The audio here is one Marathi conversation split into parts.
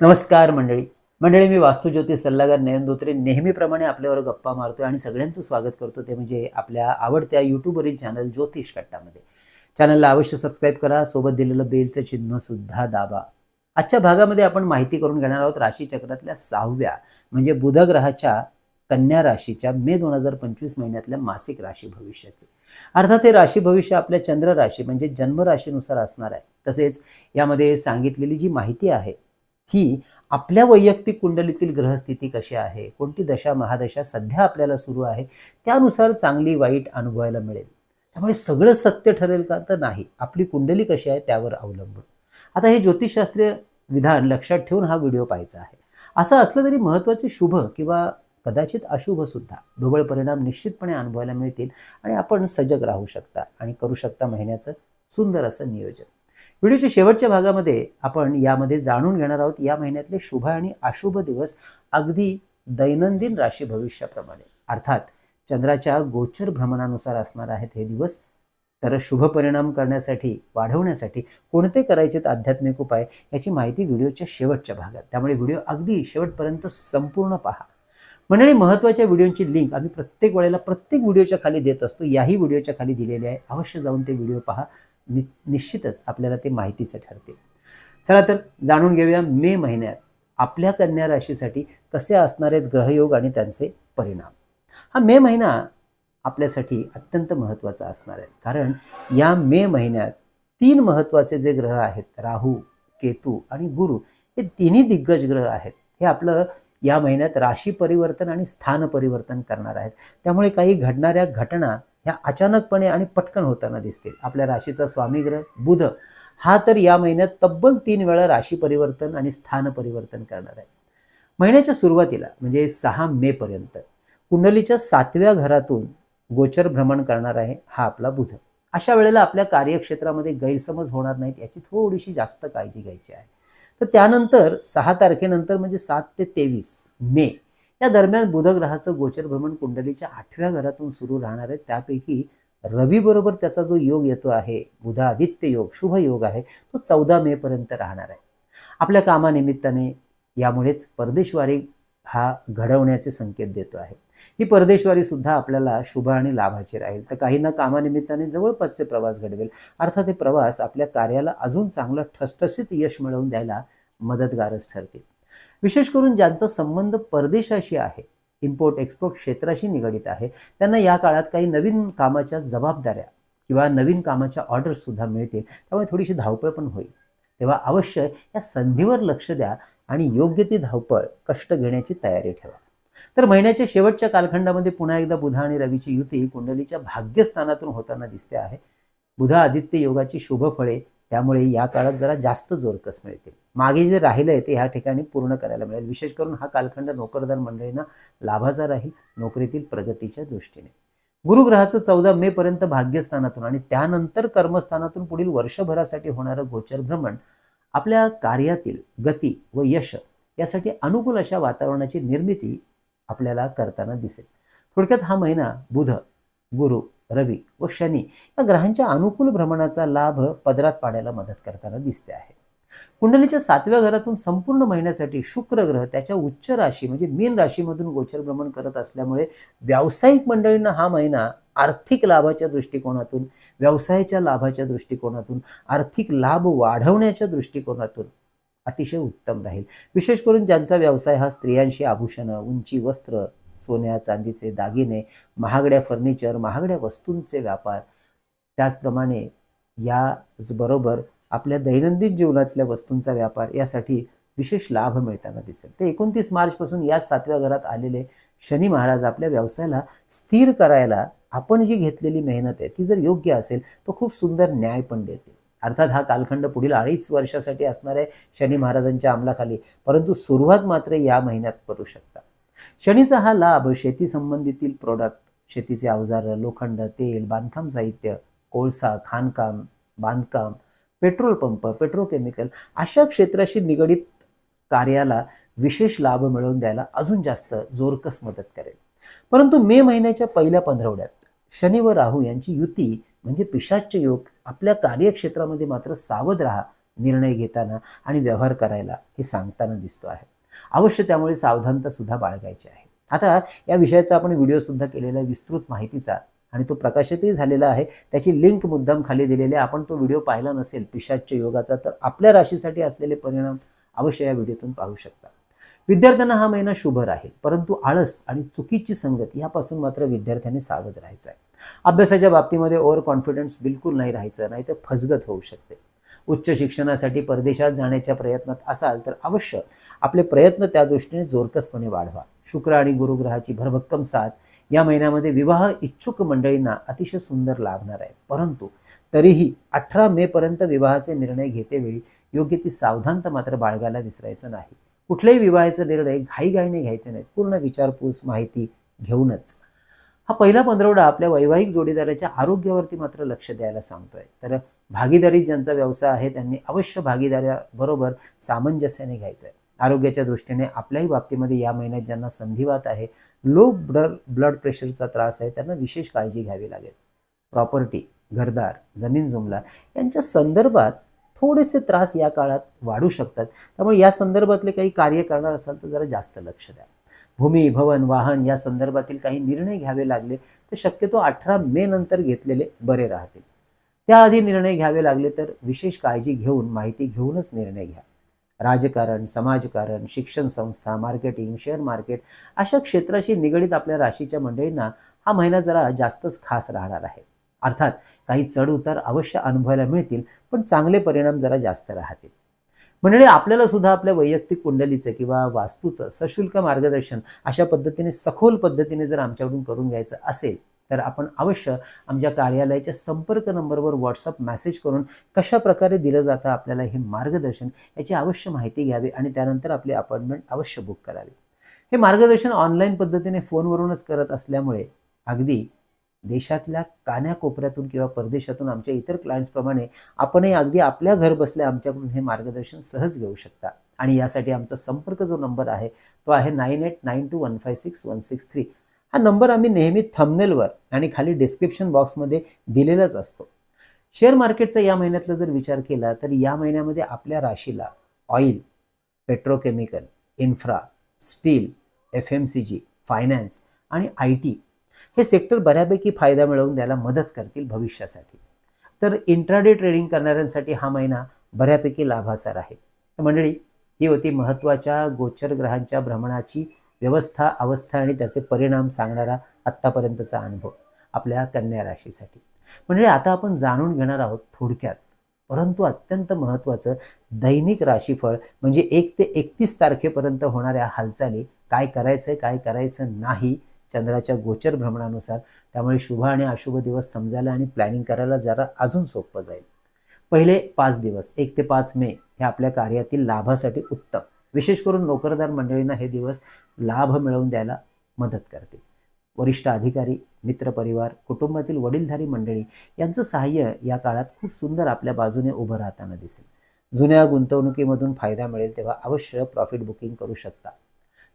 नमस्कार मंडळी. मंडळी मी वास्तुज्योती सल्लागार नयन धोत्रे. नेहमीप्रमाणे आपल्यावर गप्पा मारतोय आणि सगळ्यांचं स्वागत करतो. ते म्हणजे आपल्या आवडत्या यूट्यूबवरील चॅनल ज्योतिष कट्टामध्ये. चॅनलला अवश्य सबस्क्राईब करा. सोबत दिलेलं बेलचं चिन्ह सुद्धा दाबा. आजच्या भागामध्ये आपण माहिती करून घेणार आहोत राशीचक्रातल्या सहाव्या म्हणजे बुधग्रहाच्या कन्या राशीच्या मे दोन हजार पंचवीस महिन्यातल्या मासिक राशी भविष्याचे. अर्थात हे राशी भविष्य आपल्या चंद्र राशी म्हणजे जन्मराशीनुसार असणार आहे. तसेच यामध्ये सांगितलेली जी माहिती आहे ही आपल्या वैयक्तिक कुंडलीतील ग्रहस्थिती कशी आहे? कोणती दशा महादशा सध्या आपल्याला सुरू आहे? त्यानुसार चांगली वाईट अनुभवायला मिळेल. त्यामुळे सगळं सत्य ठरेल का? तर नाही. आपली कुंडली कशी आहे त्यावर अवलंबून. आता हे ज्योतिषशास्त्रीय विधान लक्षात ठेवून हा व्हिडिओ पाहायचा आहे. असं असलं तरी महत्त्वाचे शुभ किंवा कदाचित अशुभसुद्धा ढोबळ परिणाम निश्चितपणे अनुभवायला मिळतील आणि आपण सजग राहू शकता आणि करू शकता महिन्याचं सुंदर असं नियोजन. व्हिडिओच्या शेवटच्या भागामध्ये आपण यामध्ये जाणून घेणार आहोत या महिन्यातले शुभ आणि अशुभ दिवस अगदी दैनंदिन राशी भविष्याप्रमाणे. अर्थात चंद्राच्या गोचर भ्रमणानुसार असणार आहेत हे दिवस. तर शुभ परिणाम करण्यासाठी वाढवण्यासाठी कोणते करायचेत आध्यात्मिक उपाय याची माहिती व्हिडिओच्या शेवटच्या भागात. त्यामुळे व्हिडिओ अगदी शेवटपर्यंत संपूर्ण पहा. मंडळी महत्त्वाच्या व्हिडिओची लिंक आम्ही प्रत्येक वेळेला प्रत्येक व्हिडिओच्या खाली देत असतो. याही व्हिडिओच्या खाली दिलेली आहे. अवश्य जाऊन ते व्हिडिओ पहा. नि निश्चितच आपल्याला ते माहितीचं ठरते. चला तर जाणून घेऊया मे महिन्यात आपल्या कन्या राशीसाठी कसे असणार आहेत ग्रहयोग आणि त्यांचे परिणाम. हा मे महिना आपल्यासाठी अत्यंत महत्त्वाचा असणार आहे. कारण या मे महिन्यात तीन महत्त्वाचे जे ग्रह आहेत राहू केतू आणि गुरु हे तिन्ही दिग्गज ग्रह आहेत. हे आपलं या महिन्यात राशी परिवर्तन आणि स्थान परिवर्तन करणार आहेत. त्यामुळे काही घडणाऱ्या घटना ह्या अचानकपणे आणि पटकन होताना दिसतील. आपल्या राशीचा स्वामी ग्रह बुध हा तर या महिन्यात तब्बल तीन वेळा राशी परिवर्तन आणि स्थान परिवर्तन करणार आहे. महिन्याच्या सुरुवातीला म्हणजे सहा मे पर्यंत कुंडलीच्या सातव्या घरातून गोचर भ्रमण करणार आहे हा आपला बुध. अशा वेळेला आपल्या कार्यक्षेत्रामध्ये गैरसमज होणार नाहीत याची थोडीशी जास्त काळजी घ्यायची आहे. तर त्यानंतर सहा तारखेनंतर म्हणजे सात ते तेवीस मे या दरम्यान बुध ग्रहाचं गोचर भ्रमण कुंडलीच्या आठव्या घरातून सुरू राहणार आहे. त्यापैकी रवी बरोबर त्याचा जो योग येतो आहे बुध आदित्य योग शुभ योग आहे तो चौदा मे पर्यंत राहणार आहे. आपल्या कामानिमित्ताने यामुळेच परदेशवारी हा घडवण्याचे संकेत देतो आहे. ही परदेशवारी सुद्धा आपल्याला शुभ आणि लाभाची राहील. तर काहींना कामानिमित्ताने जवळपासचे प्रवास घडवेल. अर्थात हे प्रवास आपल्या कार्याला अजून चांगलं ठसठसीत यश मिळवून द्यायला मदतगारच ठरतील. विशेष करून ज्यांचा संबंध परदेशाशी आहे इम्पोर्ट एक्सपोर्ट क्षेत्राशी निगडित आहे त्यांना या काळात काही नवीन कामाच्या जबाबदाऱ्या किंवा नवीन कामाच्या ऑर्डर्ससुद्धा मिळतील त्यामुळे थोडीशी धावपळ पण होईल. तेव्हा अवश्य या संधीवर लक्ष द्या आणि योग्य ती धावपळ कष्ट घेण्याची तयारी ठेवा. तर महिन्याच्या शेवटच्या कालखंडामध्ये पुन्हा एकदा बुधा आणि रवीची युती कुंडलीच्या भाग्यस्थानातून होताना दिसते आहे. बुधा आदित्य योगाची शुभफळे त्यामुळे या काळात जरा जास्त जोरकस मिळतील? मागे जे राहिलं आहे ते ह्या ठिकाणी पूर्ण करायला मिळेल. विशेष करून हा कालखंड नोकरदार मंडळींना लाभाचा राहील नोकरीतील प्रगतीच्या दृष्टीने. गुरुग्रहाचं चौदा मे पर्यंत भाग्यस्थानातून आणि त्यानंतर कर्मस्थानातून पुढील वर्षभरासाठी होणारं गोचर भ्रमण आपल्या कार्यातील गती व यश यासाठी अनुकूल अशा वातावरणाची निर्मिती आपल्याला करताना दिसेल. थोडक्यात हा महिना बुध गुरु रवी व शनी या ग्रहांच्या अनुकूल भ्रमणाचा लाभ पदरात पाडायला मदत करताना दिसते आहे. कुंडलीच्या सातव्या घरातून संपूर्ण महिन्यासाठी शुक्र ग्रह त्याच्या उच्च राशी म्हणजे मीन राशीमधून गोचर भ्रमण करत असल्यामुळे व्यावसायिक मंडळींना हा महिना आर्थिक लाभाच्या दृष्टिकोनातून व्यवसायाच्या लाभाच्या दृष्टिकोनातून आर्थिक लाभ वाढवण्याच्या दृष्टिकोनातून अतिशय उत्तम राहील. विशेष करून ज्यांचा व्यवसाय हा स्त्रियांशी आभूषणं उंची वस्त्र सोन्या चांदीचे दागिने महागड्या फर्निचर महागड्या वस्तूंचे व्यापार. त्याचप्रमाणे याचबरोबर आपल्या दैनंदिन जीवनातल्या वस्तूंचा व्यापार यासाठी विशेष लाभ मिळताना दिसेल. ते एकोणतीस मार्चपासून याच सातव्या घरात आलेले शनी महाराज आपल्या व्यवसायाला स्थिर करायला आपण जी घेतलेली मेहनत आहे ती जर योग्य असेल तर खूप सुंदर न्याय पण देते अर्थात हा कालखंड पुढील अडीच वर्षासाठी असणार आहे शनी महाराजांच्या अंमलाखाली परंतु सुरुवात मात्र या महिन्यात करू शकता. शनीचा हा लाभ शेती संबंधितील प्रोडक्ट शेतीचे अवजार लोखंड तेल बांधकाम साहित्य कोळसा खाणकाम बांधकाम पेट्रोल पंप पेट्रोकेमिकल अशा क्षेत्राशी निगडित कार्याला विशेष लाभ मिळवून द्यायला अजून जास्त जोरकस मदत करेल. परंतु मे महिन्याच्या पहिल्या पंधरवड्यात शनी व राहू यांची युती म्हणजे पिशाच्य योग आपल्या कार्यक्षेत्रामध्ये मात्र सावध राहा निर्णय घेताना आणि व्यवहार करायला हे सांगताना दिसतो आहे. अवश्य त्यामुळे सावधानता सुद्धा बाळगायची आहे. आता या विषयाचा आपण व्हिडिओ सुद्धा केलेला आहे विस्तृत माहितीचा आणि तो प्रकाशितही झालेला आहे. त्याची लिंक मुद्दाम खाली दिलेली आहे. आपण तो व्हिडिओ पाहिला नसेल पिशाच्य योगाचा तर आपल्या राशीसाठी असलेले परिणाम अवश्य या व्हिडिओतून पाहू शकता. विद्यार्थ्यांना हा महिना शुभ राहील परंतु आळस आणि चुकीची संगत यापासून मात्र विद्यार्थ्यांनी सावध राहायचं आहे. अभ्यासाच्या बाबतीमध्ये ओव्हर कॉन्फिडन्स बिलकुल नाही राहायचं नाही तर फसगत होऊ शकते. उच्च शिक्षणासाठी परदेशात जाण्याच्या प्रयत्नात असाल तर अवश्य आपले प्रयत्न त्या दृष्टीने जोरकसपणे वाढवा. शुक्र आणि गुरुग्रहाची भरभक्कम साथ या महिन्यामध्ये विवाह इच्छुक मंडळींना अतिशय सुंदर लाभणार आहे. परंतु तरीही अठरा मे पर्यंत विवाहाचे निर्णय घेतेवेळी योग्य ती सावधानता मात्र बाळगायला विसरायचं नाही. कुठल्याही विवाहाचा निर्णय घाईघाईने घ्यायचे नाहीत. पूर्ण विचारपूस माहिती घेऊनच. हा पहिला पंधरवडा आपल्या वैवाहिक जोडीदाराच्या आरोग्यावरती मात्र लक्ष द्यायला सांगतोय. तर भागीदारी ज्यांचा व्यवसाय आहे त्यांनी अवश्य भागीदाऱ्याबरोबर सामंजस्याने घ्यायचं आहे आरोग्याच्या दृष्टीने आपल्याही बाबतीमध्ये या महिन्यात ज्यांना संधिवात आहे लो ब्लड ब्लड प्रेशरचा त्रास आहे त्यांना विशेष काळजी घ्यावी लागेल. प्रॉपर्टी घरदार जमीन जुमला यांच्या संदर्भात थोडेसे त्रास या काळात वाढू शकतात. त्यामुळे या संदर्भातले काही कार्य करणार असाल तर जरा जास्त लक्ष द्या. भूमी भवन वाहन या संदर्भातील काही निर्णय घ्यावे लागले तर शक्यतो अठरा मे नंतर घेतलेले बरे राहतील. त्याआधी निर्णय घ्यावे लागले तर विशेष काळजी घेऊन माहिती घेऊनच निर्णय घ्या. राजकारण समाजकारण शिक्षण संस्था मार्केटिंग शेअर मार्केट अशा क्षेत्राशी निगडीत आपल्या राशीच्या मंडळींना हा महिना जरा जास्तच खास राहणार आहे. अर्थात काही चढ उतार अवश्य अनुभवायला मिळतील पण चांगले परिणाम जरा जास्त राहतील. मंडळी आपल्याला सुद्धा आपल्या वैयक्तिक कुंडलीचं किंवा वास्तूचं सशुल्क मार्गदर्शन अशा पद्धतीने सखोल पद्धतीने जर आमच्याकडून करून घ्यायचं असेल तर आपण अवश्य आमच्या कार्यालयाच्या संपर्क नंबरवर व्हॉट्सअप मेसेज करून कशा प्रकारे दिलं जातं आपल्याला हे मार्गदर्शन याची अवश्य माहिती घ्यावी आणि त्यानंतर आपली अपॉइंटमेंट अवश्य बुक करावी. हे मार्गदर्शन ऑनलाईन पद्धतीने फोनवरूनच करत असल्यामुळे अगदी देशातल्या कान्याकोपऱ्यातून किंवा परदेशातून आमच्या इतर क्लायंट्सप्रमाणे आपणही अगदी आपल्या घर बसल्या आमच्याकडून हे मार्गदर्शन सहज घेऊ शकता. आणि यासाठी आमचा संपर्क जो नंबर आहे तो आहे nine eight nine two one five six one six three हा नंबर आम्ही नेहमी थंबनेलवर आणि खाली डिस्क्रिप्शन बॉक्समध्ये दिलेलाच असतो. शेअर मार्केटचा या महिन्यातला जर विचार केला तर या महिन्यामध्ये आपल्या राशीला oil petrochemical infra steel F M C G finance आणि आय टी हे सेक्टर बऱ्यापैकी फायदा मिळवून द्यायला मदत करतील भविष्यासाठी. तर इंट्राडे ट्रेडिंग करणाऱ्यांसाठी हा महिना बऱ्यापैकी लाभाचा राहील मंडळी ही होती महत्त्वाच्या गोचर ग्रहांच्या भ्रमणाची व्यवस्था अवस्था आणि त्याचे परिणाम सांगणारा आत्तापर्यंतचा अनुभव आपल्या कन्या राशीसाठी. म्हणजे आता आपण जाणून घेणार आहोत थोडक्यात परंतु अत्यंत महत्त्वाचं दैनिक राशीफळ म्हणजे एक ते एकतीस तारखेपर्यंत होणाऱ्या हालचाली काय करायचं काय करायचं नाही चंद्राच्या गोचर भ्रमणानुसार. त्यामुळे शुभ आणि अशुभ दिवस समजायला आणि प्लॅनिंग करायला जरा अजून सोपं जाईल. पहिले पाच दिवस एक ते पाच मे हे आपल्या कार्यातील लाभासाठी उत्तम. विशेष करून नोकरदार मंडळींना हे दिवस लाभ मिळवून द्यायला मदत करतील. वरिष्ठ अधिकारी मित्रपरिवार कुटुंबातील वडीलधारी मंडळी यांचं सहाय्य या काळात खूप सुंदर आपल्या बाजूने उभं राहताना दिसेल. जुन्या गुंतवणुकीमधून फायदा मिळेल तेव्हा अवश्य प्रॉफिट बुकिंग करू शकता.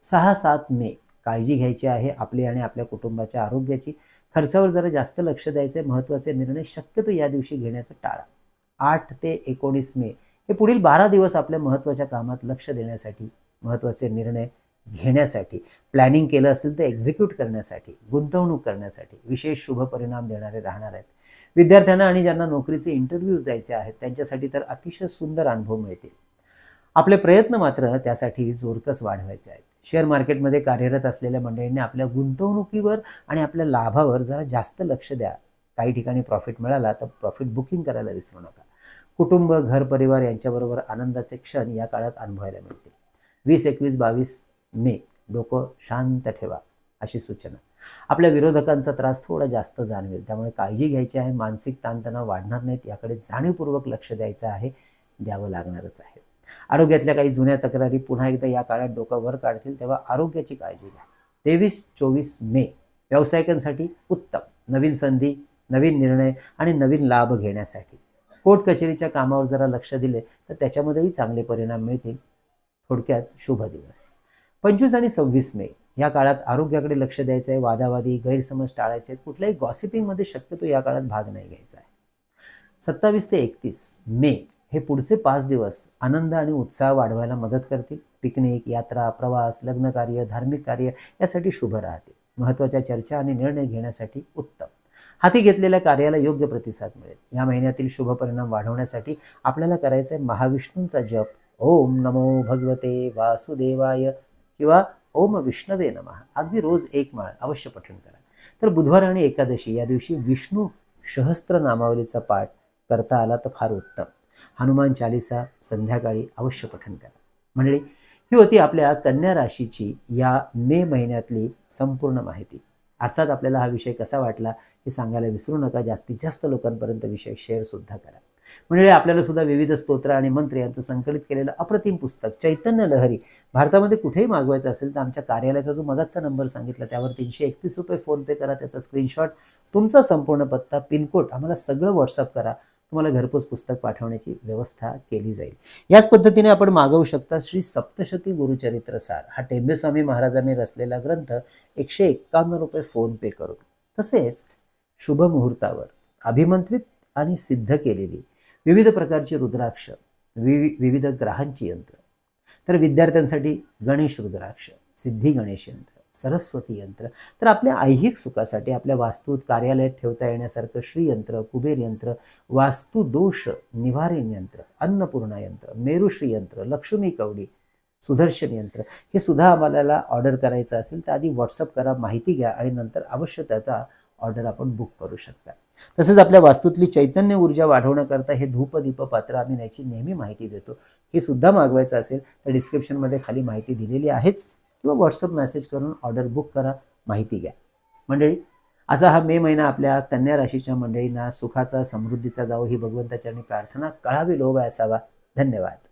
सहा सात मे काळजी घ्यायची आहे आपली आणि आपल्या कुटुंबाच्या आरोग्याची. खर्चावर जरा जास्त लक्ष द्यायचे महत्त्वाचे निर्णय शक्यतो या दिवशी घेण्याचं टाळा. आठ ते एकोणीस मे हे पुढील बारा दिवस आपल्या महत्त्वाच्या कामात लक्ष देण्यासाठी महत्त्वाचे निर्णय घेण्यासाठी प्लॅनिंग केलं असेल तर एक्झिक्यूट करण्यासाठी गुंतवणूक करण्यासाठी विशेष शुभ परिणाम देणारे राहणार आहेत. विद्यार्थ्यांना आणि ज्यांना नोकरीचे इंटरव्ह्यूज द्यायचे आहेत त्यांच्यासाठी तर अतिशय सुंदर अनुभव मिळतील. आपले प्रयत्न मात्र त्यासाठी जोरकस वाढवायचे आहेत. शेअर मार्केटमध्ये कार्यरत असलेल्या मंडळींनी आपल्या गुंतवणुकीवर आणि आपल्या लाभावर जरा जास्त लक्ष द्या. काही ठिकाणी प्रॉफिट मिळाला तर प्रॉफिट बुकिंग करायला विसरू नका. कुटुंब घर परिवार यांच्याबरोबर आनंदाचे क्षण या काळात अनुभवायला मिळतील. वीस एकवीस बावीस मे. डोकं शांत ठेवा अशी सूचना. आपल्या विरोधकांचा त्रास थोडा जास्त जाणवेल. त्यामुळे काळजी घ्यायची आहे. मानसिक ताणतणाव वाढणार नाहीत. याकडे जाणीवपूर्वक लक्ष द्यायचं आहे. द्यावं लागणारच आहे. आरोग्यातल्या काही जुन्या तक्रारी पुन्हा एकदा या काळात डोकं वर काढतील तेव्हा आरोग्याची काळजी घ्या. तेवीस चोवीस मे. व्यावसायिकांसाठी उत्तम. नवीन संधी नवीन निर्णय आणि नवीन लाभ घेण्यासाठी. कोर्ट कचेरीच्या कामावर जरा लक्ष दिले तर त्याच्यामध्येही चांगले परिणाम मिळतील. थोडक्यात शुभ दिवस. पंचवीस आणि सव्वीस मे या काळात आरोग्याकडे लक्ष द्यायचं आहे वादावादी गैरसमज टाळायचे आहेत कुठल्याही गॉसिपिंगमध्ये शक्यतो या काळात भाग नाही घ्यायचा आहे सत्तावीस ते एकतीस मे हे पुढचे पाच दिवस आनंद आणि उत्साह वाढवायला मदत करतील. पिकनिक यात्रा प्रवास लग्न कार्य धार्मिक कार्य यासाठी शुभ राहते महत्त्वाच्या चर्चा आणि निर्णय घेण्यासाठी उत्तम. हाती घेतलेल्या कार्याला योग्य प्रतिसाद मिळेल. या महिन्यातील शुभ परिणाम वाढवण्यासाठी आपल्याला करायचं आहे महाविष्णूंचा जप. ओम नमो भगवते वासुदेवाय किंवा ओम विष्णवे नमः. अगदी रोज एक माळ अवश्य पठण करा. तर बुधवार आणि एकादशी या दिवशी विष्णू सहस्त्र नामावलीचा पाठ करता आला तर फार उत्तम. हनुमान चालिसा संध्याकाळी अवश्य पठण करा. मंडळी ही होती आपल्या कन्या राशीची या मे महिन्यातली संपूर्ण माहिती. अर्थात आपल्याला हा विषय कसा वाटला? हे सांगायला विसरू नका. जास्तीत जास्त लोकांपर्यंत विषय शेअरसुद्धा करा. म्हणजे आपल्याला सुद्धा विविध स्तोत्र आणि मंत्र यांचं संकलित केलेलं अप्रतिम पुस्तक चैतन्य लहरी भारतामध्ये कुठेही मागवायचं असेल तर आमच्या कार्यालयाचा जो मगाचा नंबर सांगितला त्यावर तीनशे एकतीस रुपये फोनपे करा. त्याचा स्क्रीनशॉट तुमचा संपूर्ण पत्ता पिनकोड आम्हाला सगळं व्हॉट्सअप करा. तुम्हाला घरपोच पुस्तक पाठवण्याची व्यवस्था केली जाईल. याच पद्धतीने आपण मागवू शकता श्री सप्तशती गुरुचरित्र सार. हा टेंबेस्वामी महाराजांनी रचलेला ग्रंथ एकशे एक्कावन्न रुपये फोनपे करून. तसेच शुभ मुहूर्तावर अभिमंत्रित आणि सिद्ध केलेली विविध प्रकारची रुद्राक्ष विवि विविध ग्रहांची यंत्र. तर विद्यार्थ्यांसाठी गणेश रुद्राक्ष सिद्धी गणेश यंत्र सरस्वती यंत्र. तर आपल्या ऐहिक सुखासाठी आपल्या वास्तूत कार्यालयात ठेवता येण्यासारखं श्रीयंत्र कुबेर यंत्र वास्तू दोष निवारण यंत्र अन्नपूर्णा यंत्र मेरुश्री यंत्र लक्ष्मी कवडी सुदर्शन यंत्र. हे सुद्धा आम्हाला ऑर्डर करायचं असेल तर आधी व्हॉट्सअप करा माहिती घ्या आणि नंतर आवश्यकता ऑर्डर आपण बुक करू शकता. तसेच आपल्या वास्तूतली चैतन्य ऊर्जा वाढवण्याकरता हे धूपदीप पात्र आम्ही याची नेहमी माहिती देतो. हे सुद्धा मागवायचं असेल तर डिस्क्रिप्शनमध्ये खाली माहिती दिलेली आहेच किंवा व्हॉट्सअप मेसेज करून ऑर्डर बुक करा माहिती घ्या. मंडळी असा हा मे महिना आपल्या कन्या राशीच्या मंडळींना सुखाचा समृद्धीचा जावो ही भगवंताच्या प्रार्थना. कळावी लोभ असावा. धन्यवाद.